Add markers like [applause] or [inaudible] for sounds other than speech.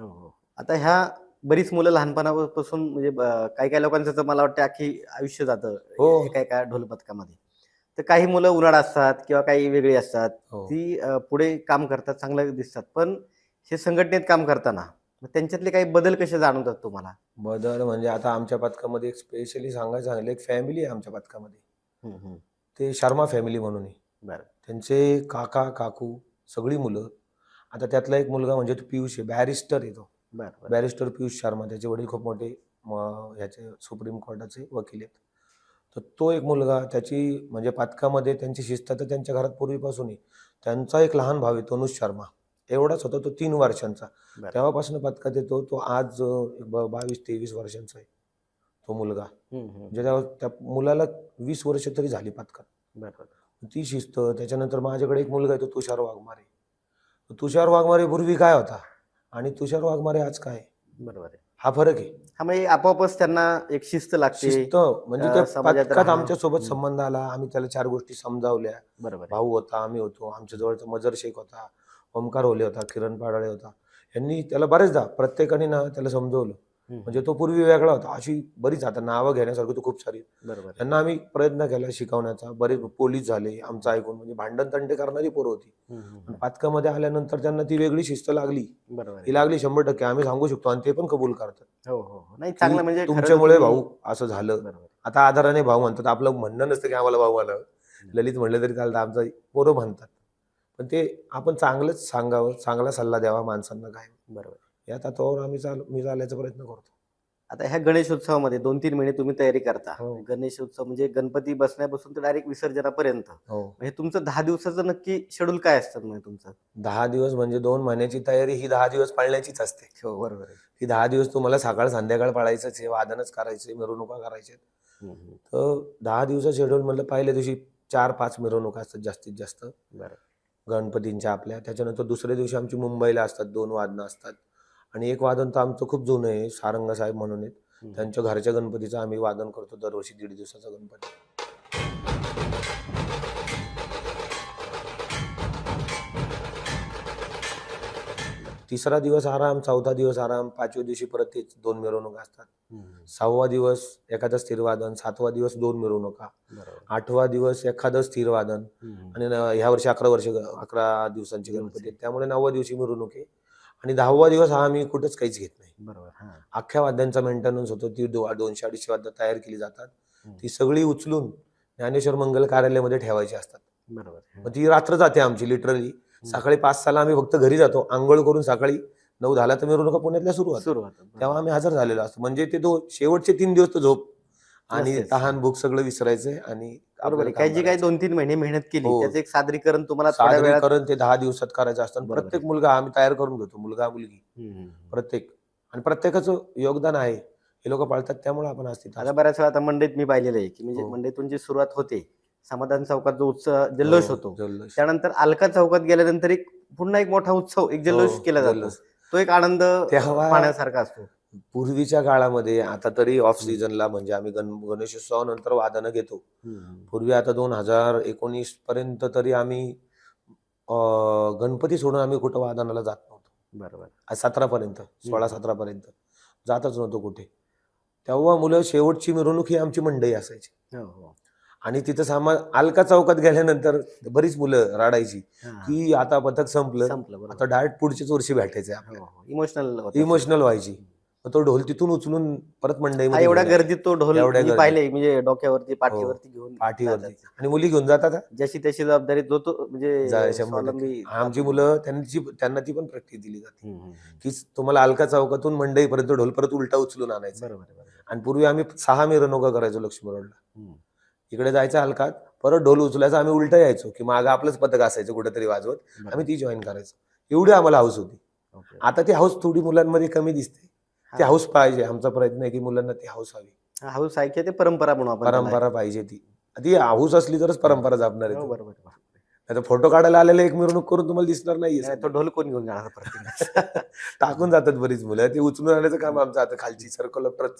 हो हो. आता ह्या बरीच मुलं लहानपणापासून म्हणजे काही काही लोकांचं मला वाटतं अख्खी आयुष्य जातं हो. एका एका ढोल पथकामध्ये. तर काही मुलं उन्हाळा असतात किंवा काही वेगळी असतात हो. ती पुढे काम करतात चांगलं दिसतात. पण हे संघटनेत काम करताना त्यांच्यातले काही बदल कसे जाणवतात तुम्हाला? बदल म्हणजे आता आमच्या पथकामध्ये एक स्पेशली सांगायचं सांगितलं एक फॅमिली आहे आमच्या पथकामध्ये. ते शर्मा फॅमिली म्हणून बरं. त्यांचे काका काकू सगळी मुलं आता त्यातला एक मुलगा म्हणजे तो पियुष आहे बॅरिस्टर आहे तो. बरं बरं. बॅरिस्टर पियुष शर्मा त्याचे वडील खूप मोठे ह्याचे सुप्रीम कोर्टाचे वकील आहेत. तर तो एक मुलगा त्याची म्हणजे पथकामध्ये त्यांची शिस्त तर त्यांच्या घरात पूर्वीपासून आहे त्यांचा एक लहान भाव आहे तनुष शर्मा. एवढाच होता तो तीन वर्षांचा. तेव्हापासून पथकात येतो तो आज बावीस तेवीस वर्षांचा आहे तो मुलगा. म्हणजे त्या त्या मुलाला वीस वर्ष तरी झाली पथकात बरं. ती शिस्त त्याच्यानंतर माझ्याकडे एक मुलगा आहे तो तुषार वाघमारे. तुषार वाघमारे पूर्वी काय होता? आणि तुषार वाघमारे आज काय? बरोबर आहे. हा फरक आहे. हा म्हणजे आपोआपच त्यांना एक शिस्त लागते. शिस्त म्हणजे अं, त्या समाजात पथकात राहणं. आमच्यासोबत हम्म. संबंध आला. आम्ही त्याला चार गोष्टी समजावल्या. बरोबर आहे. भाऊ होता आम्ही होतो. आमच्या जवळचा मजर शेख होता. ओमकार होले होता किरण पाडाळे होता. यांनी त्याला बरेचदा प्रत्येकाने ना त्याला समजवलं. म्हणजे तो पूर्वी वेगळा होता. अशी बरीच आता नावं घेण्यासारखी तो खूप सारी. बरोबर. त्यांना आम्ही प्रयत्न केला शिकवण्याचा. बरेच पोलीस झाले आमचं ऐकून. म्हणजे भांडण तंटे करणारी पोरं होती. पातकामध्ये आल्यानंतर त्यांना ती वेगळी शिस्त लागली. बरोबर. ती लागली शंभर टक्के. आम्ही सांगू शकतो आणि ते पण कबूल करतात. हो हो हो. नाही चांगलं म्हणजे तुमच्यामुळे भाऊ असं झालं. आता आधाराने भाऊ म्हणतात. आपलं म्हणणं नसतं की आम्हाला भाऊ आलं. ललित म्हणलं तरी चालतं. आमचा पोरं म्हणतात. पण ते आपण चांगलंच सांगावं चांगला सल्ला द्यावा माणसांना काय. बरोबर. या तत्वावर आम्ही चाल मी चालायचा प्रयत्न करतो. आता ह्या गणेशोत्सवामध्ये दोन तीन महिने तुम्ही तयारी करता. हो. गणेशोत्सव म्हणजे गणपती बसण्यापासून तर डायरेक्ट विसर्जनापर्यंत. हो. म्हणजे तुमचं दहा दिवसाचं नक्की शेड्यूल काय असतं म्हणजे तुमचं? दहा दिवस म्हणजे दोन महिन्याची तयारी ही दहा दिवस पाळण्याचीच असते. हो बरोबर ही दहा दिवस तुम्हाला सकाळ संध्याकाळ पाळायचंच आहे वादनच करायचे मिरवणुका हम्म. तर दहा दिवसा शेड्यूल म्हणलं पहिल्या दिवशी चार पाच मिरवणुका असतात जास्तीत जास्त. बरं. गणपतींच्या आपल्या त्याच्यानंतर दुसऱ्या दिवशी आमची मुंबईला असतात दोन वादनं असतात. आणि एक वादन तर आमचं खूप जुनं आहे सारंग साहेब म्हणून आहेत. त्यांच्या घरच्या गणपतीचं आम्ही वादन करतो दरवर्षी दीड दिवसाचा गणपती. तिसरा दिवस आराम चौथा दिवस आराम पाचव्या दिवशी परत तेच दोन मिरवणुका असतात. सहावा दिवस एखादं स्थिर वादन सातवा दिवस दोन मिरवणुका आठवा दिवस एखादं स्थिर वादन हम्म, आणि ह्या वर्षी अकरा वर्ष अकरा दिवसांची गणपती आहेत. त्यामुळे नवव्या दिवशी मिरवणूक आहे. आणि दहावा दिवस हा आम्ही कुठंच काहीच घेत नाही. बरोबर हा. अख्ख्या वाद्यांचा मेंटेनन्स होतो ती दो दोनशे अडीचशे वाद्य तयार केली जातात. ती सगळी उचलून ज्ञानेश्वर मंगल कार्यालयामध्ये ठेवायची असतात. बरोबर. मग ती रात्र जाते आमची लिटरली सकाळी पाच साला आम्ही फक्त घरी जातो. आंघोळ करून सकाळी नऊ झाला तर मिरवणुका पुण्यातल्या सुरू होतात सुरू होतं तेव्हा आम्ही हजर झालेलो असतो. म्हणजे ते तो शेवटचे तीन दिवस तो झोप आणि. तहान भूक सगळं विसरायचंय आणि बरोबर आहे काही जी काही. दोन तीन महिने मेहनत केली हो. त्याचं एक सादरीकरण तुम्हाला थोड्या वेळात सादरीकरण ते दहा दिवसात करायचं असतं बरोबर प्रत्येक मुलगा आम्ही तयार करून घेतो मुलगा मुलगी हम्म. प्रत्येक आणि प्रत्येकाचं योगदान आहे हे लोक पाळतात त्यामुळे आपण असतील आता बऱ्याच वेळा आता मंडईत मी पाहिलेलं आहे की म्हणजे हो. मंडईतून जी सुरुवात होते समाधान चौकात जो उत्सव जल्लोष होतो जल्लोष त्यानंतर अलका चौकात गेल्यानंतर एक पुन्हा एक मोठा उत्सव एक जल्लोष हो, केला जातो जल्लोष. तो एक आनंद तेव्हा- पाहण्यासारखा असतो पूर्वीच्या काळामध्ये आता तरी ऑफ सीझनला म्हणजे आम्ही गण गणेशोत्सवानंतर वादनं घेतो. पूर्वी आता दोन हजार एकोणीस पर्यंत तरी आम्ही गणपती सोडून आम्ही कुठं वादनाला जात नव्हतो. बरोबर. सतरा पर्यंत सोळा सतरा पर्यंत जातच नव्हतो कुठे. तेव्हा मुलं शेवटची मिरवणूक ही आमची मंडई असायची. हो हो. आणि तिथं सामा अलका चौकात गेल्यानंतर बरीच मुलं रडायची. की आता पथक संपलं. संपलं आता डायरेक्ट पुढच्याच वर्षी आपल्याला. इमोशनल इमोशनल व्हायची. तो ढोल तिथून उचलून परत मंडई एवढ्या गर्दीत तो ढोल एवढ्या मी गर्दीत. पाहिले म्हणजे डोक्यावरती पाठीवरती घेऊन पाठीवरती जातात. आणि मुली घेऊन जातात हा? जशी त्याची जबाबदारी जो तो म्हणजे स्वावलंबी. आमची मुलं त्यांची त्यांना ती पण प्रॅक्टिस दिली जाते. की तुम्हाला अलका चौकातून मंडईपर्यंत ढोल परत उलटा उचलून आणायचा बरोबर. आणि पूर्वी आम्ही सहा मिरवणुका करायचो लक्ष्मी रोडला हम्म. इकडे जायचं हलकात परत ढोल उचलायचा आम्ही उलटा यायचो की मागं आपलंच पथक असायचं कुठेतरी वाजवत. आम्ही ती जॉईन करायचो एवढी आम्हाला हाऊस होती. आता ती हाऊस थोडी मुलांमध्ये कमी दिसते ती हा. हाऊस पाहिजे. आमचा प्रयत्न आहे की मुलांना ती हाऊस हवी. हा, हाऊस ऐकिय ते परंपरा म्हणून आपण त्याला. परंपरा पाहिजे ती. ती हाऊस असली तरच परंपरा जपणार हो, आहे बरोबर आहे, बरोबर. आहे. आता फोटो काढायला आलेले एक मिरवणूक करून तुम्हाला दिसणार नाही, नाही तो ढोल कोण घेऊन जाणार [laughs] टाकून जातात बरीच मुलं. ते उचलून आणायचं काम आमचं. आता खालची सर्कल